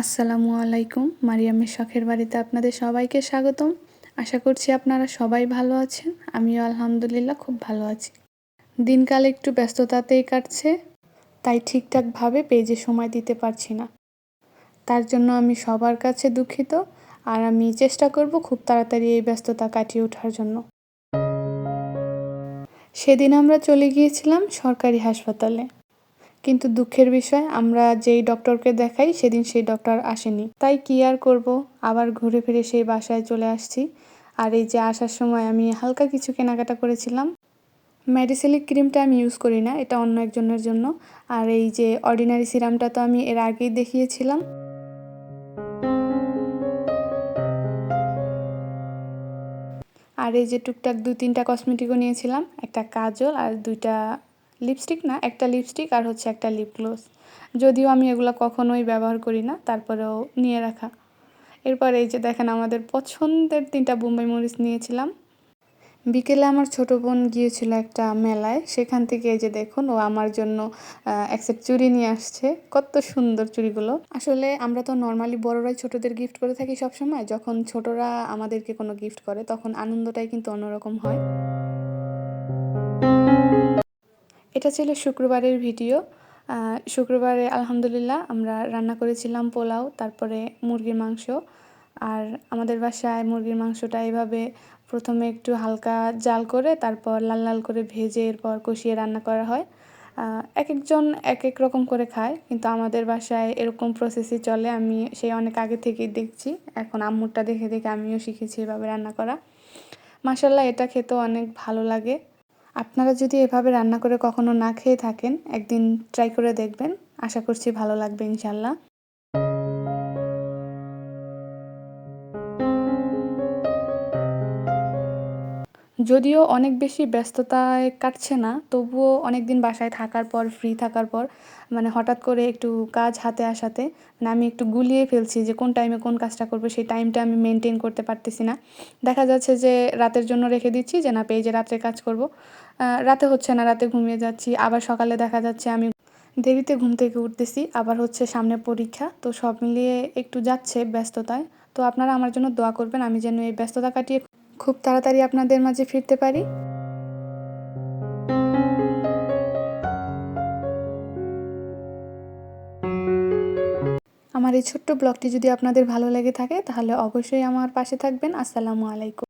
আসসালামু আলাইকুম। মারিয়ামের শখের বাড়িতে আপনাদের সবাইকে স্বাগতম। আশা করছি আপনারা সবাই ভালো আছেন। আমিও আলহামদুলিল্লাহ খুব ভালো আছি। দিনকাল একটু ব্যস্ততাতেই কাটছে, তাই ঠিকঠাকভাবে পেজে সময় দিতে পারছি না। তার জন্য আমি সবার কাছে দুঃখিত, আর আমি চেষ্টা করব খুব তাড়াতাড়ি এই ব্যস্ততা কাটিয়ে ওঠার জন্য। সেদিন আমরা চলে গিয়েছিলাম সরকারি হাসপাতালে। কিন্তু দুঃখের বিষয়, আমরা যেই ডক্টরকে দেখাই, সেদিন সেই ডক্টর আসেনি। তাই কি আর করব? আবার ঘুরে ফিরে সেই বাসায় চলে আসছি। আর এই যে আসার সময় আমি হালকা কিছু কেনাকাটা করেছিলাম। মেডিসিলিক ক্রিমটা আমি ইউজ করি না, এটা অন্য একজনের জন্য। আর এই যে অর্ডিনারি সিরামটা তো আমি এর আগেই দেখিয়েছিলাম। আর এই যে টুকটাক দু তিনটা কসমেটিকও নিয়েছিলাম, একটা কাজল আর দুইটা লিপস্টিক না, একটা লিপস্টিক আর হচ্ছে একটা লিপ গ্লোস যদিও আমি এগুলো কখনোই ব্যবহার করি না, তারপরেও নিয়ে রাখা। এরপর এই যে দেখেন আমাদের পছন্দের তিনটা বোম্বাই মরিচ নিয়েছিলাম। বিকেলে আমার ছোট বোন গিয়েছিল একটা মেলায়, সেখান থেকে এই যে দেখুন, ও আমার জন্য এক সেট চুড়ি নিয়ে আসছে। কত সুন্দর চুড়িগুলো। আসলে আমরা তো নর্মালি বড়রাই ছোটদের গিফট করে থাকি সবসময়। যখন ছোটরা আমাদেরকে কোনো গিফট করে, তখন আনন্দটাই কিন্তু অন্যরকম হয়। এটা ছিল শুক্রবারের ভিডিও। শুক্রবারে আলহামদুলিল্লাহ আমরা রান্না করেছিলাম পোলাও, তারপরে মুরগির মাংস। আর আমাদের বাসায় মুরগির মাংসটা এভাবে প্রথমে একটু হালকা জাল করে, তারপর লাল লাল করে ভেজে এরপর কষিয়ে রান্না করা হয়। এক একজন এক এক রকম করে খায়, কিন্তু আমাদের বাসায় এরকম প্রসেসই চলে। আমি সেই অনেক আগে থেকেই দেখছি, এখন আম্মুরটা দেখে দেখে আমিও শিখেছি এভাবে রান্না করা। মাসাল্লাহ এটা খেতেও অনেক ভালো লাগে। আপনারা যদি এভাবে রান্না করে কখনো না খেয়ে থাকেন, একদিন ট্রাই করে দেখবেন। আশা করছি ভালো লাগবে ইনশাল্লাহ। যদিও অনেক বেশি ব্যস্ততায় কাটছে না, তবুও অনেক দিন বাসায় থাকার পর ফ্রি থাকার পর মানে হঠাৎ করে একটু কাজ হাতে আসাতে মানে আমি একটু গুলিয়ে ফেলছি যে কোন টাইমে কোন কাজটা করব, সেই টাইমটা আমি মেনটেন করতে পারতেছি না। দেখা যাচ্ছে যে রাতের জন্য রেখে দিচ্ছি যে না, পেয়ে যে রাত্রে কাজ করব। রাতে হচ্ছে না, রাতে ঘুমিয়ে যাচ্ছি। আবার সকালে দেখা যাচ্ছে আমি দেরিতে ঘুম থেকে উঠতেছি, আবার হচ্ছে সামনে পরীক্ষা, তো সব মিলিয়ে একটু যাচ্ছে ব্যস্ততায়। তো আপনারা আমার জন্য দোয়া করবেন, আমি যেন এই ব্যস্ততা কাটিয়ে খুব তাড়াতাড়ি আপনাদের মাঝে ফিরতে পারি? আমার এই ছোট্ট ব্লগটি যদি আপনাদের ভালো লেগে থাকে, তাহলে অবশ্যই আমার পাশে থাকবেন। আসসালামু আলাইকুম।